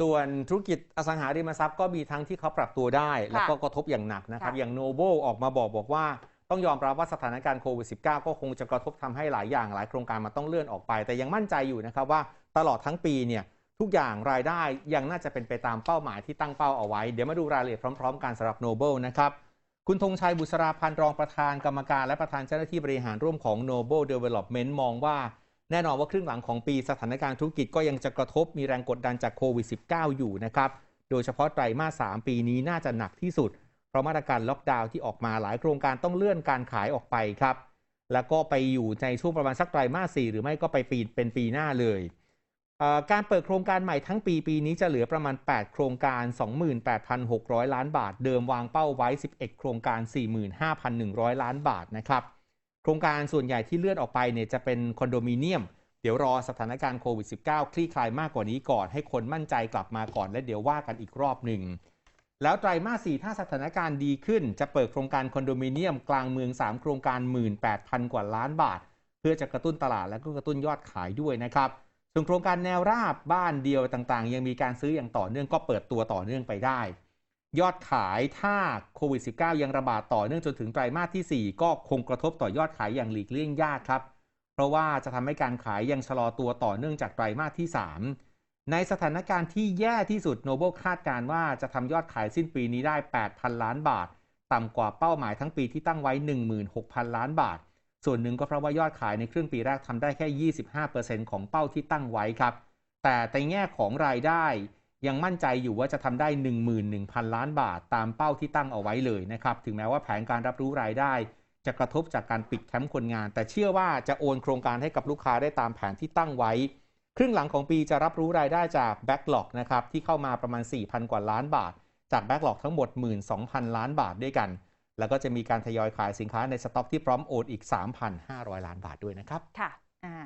ส่วนธุรกิจอสังหาริมทรัพย์ก็มีทั้งที่เขาปรับตัวได้ แล้วก็กระทบอย่างหนักนะครับค่ะอย่างโนโบออกมาบอกบอกว่าต้องยอมรับว่าสถานการณ์โควิด -19 ก็คงจะกระทบทำให้หลายอย่างหลายโครงการมันต้องเลื่อนออกไป แต่ยังมั่นใจอยู่นะครับว่าตลอดทั้งปีเนี่ยทุกอย่างรายได้ยังน่าจะเป็นไปตามเป้าหมายที่ตั้งเป้าเอาไว้ เดี๋ยวมาดูรายละเอียดพร้อม ๆ กันสำหรับโนเบิลนะครับ คุณธงชัยบุษราพันธ์รองประธานกรรมการและประธานเจ้าหน้าที่บริหารร่วมของ Noble Development มองว่า แน่นอนว่าครึ่งหลังของปีสถานการณ์ธุรกิจก็ยังจะกระทบมีแรงกดดันจากโควิด -19 อยู่นะครับ โดยเฉพาะไตรมาส 3 ปีนี้น่าจะหนักที่สุด เพราะมาตรการล็อกดาวน์ที่ออกมาหลายโครงการต้องเลื่อนการขายออกไปครับ แล้วก็ไปอยู่ในช่วงประมาณสักไตรมาส 4 หรือไม่ก็ไปปีเป็นปีหน้าเลยเการเปิดโครงการใหม่ทั้งปีปีนี้จะเหลือประมาณ 8 โครงการ 28,600 ล้านบาท เดิมวางเป้าไว้ 11 โครงการ 45,100 ล้านบาทนะครับ ครงการส่วนใหญ่ที่เลื่อนออกไปเนี่ยจะเป็นคอนโดมิเนียม เดี๋ยวรอสถานการณ์โควิด -19 คลี่คลายมากกว่านี้ก่อน ให้คนมั่นใจกลับมาก่อนและเดี๋ยวว่ากันอีกรอบหนึ่ง แล้วไตรมาส4ถ้าสถานการณ์ดีขึ้น จะเปิดโครงการคอนโดมิเนียมกลางเมือง 3 โครงการ 18,000 กว่าล้านบาท เพื่อจะกระตุ้นตลาดและก็กระตุ้นยอดขายด้วยนะครับส่วนโครงการแนวราบบ้านเดียวต่างๆ ยังมีการซื้ออย่างต่อเนื่องก็เปิดตัวต่อเนื่องไปได้ ยอดขายถ้าโควิด -19 ยังระบาดต่อเนื่องจนถึงไตรมาสที่ 4 ก็คงกระทบต่อยอดขายอย่างหลีกเลี่ยงยากครับ เพราะว่าจะทำให้การขายยังชะลอตัวต่อเนื่องจากไตรมาสที่ 3 ในสถานการณ์ที่แย่ที่สุดโนเบิลคาดการว่าจะทำยอดขายสิ้นปีนี้ได้ 8,000 ล้านบาท ต่ำกว่าเป้าหมายทั้งปีที่ตั้งไว้ 16,000 ล้านบาท ส่วนหนึ่งก็เพราะว่ายอดขายในครึ่งปีแรกทำได้แค่ 25%ของเป้าที่ตั้งไว้ครับแต่ในแง่ของรายได้ ยังมั่นใจอยู่ว่าจะทำได้ 11,000 ล้านบาทตามเป้าที่ตั้งเอาไว้เลยนะครับ ถึงแม้ว่าแผนการรับรู้รายได้ จะกระทบจากการปิดแคมป์คนงาน แต่เชื่อว่าจะโอนโครงการให้กับลูกค้าได้ตามแผนที่ตั้งไว้ ครึ่งหลังของปีจะรับรู้รายได้จากแบ็กหลอกนะครับที่เข้ามาประมาณ 4,000 กว่าล้านบาท จากแบ็กหลอกทั้งหมด 12,000 ล้านบาทด้วยกัน แล้วก็จะมีการทยอยขายสินค้าในสต็อกที่พร้อมโอนอีก 3,500 ล้านบาทด้วยนะครับ ค่ะ อ่า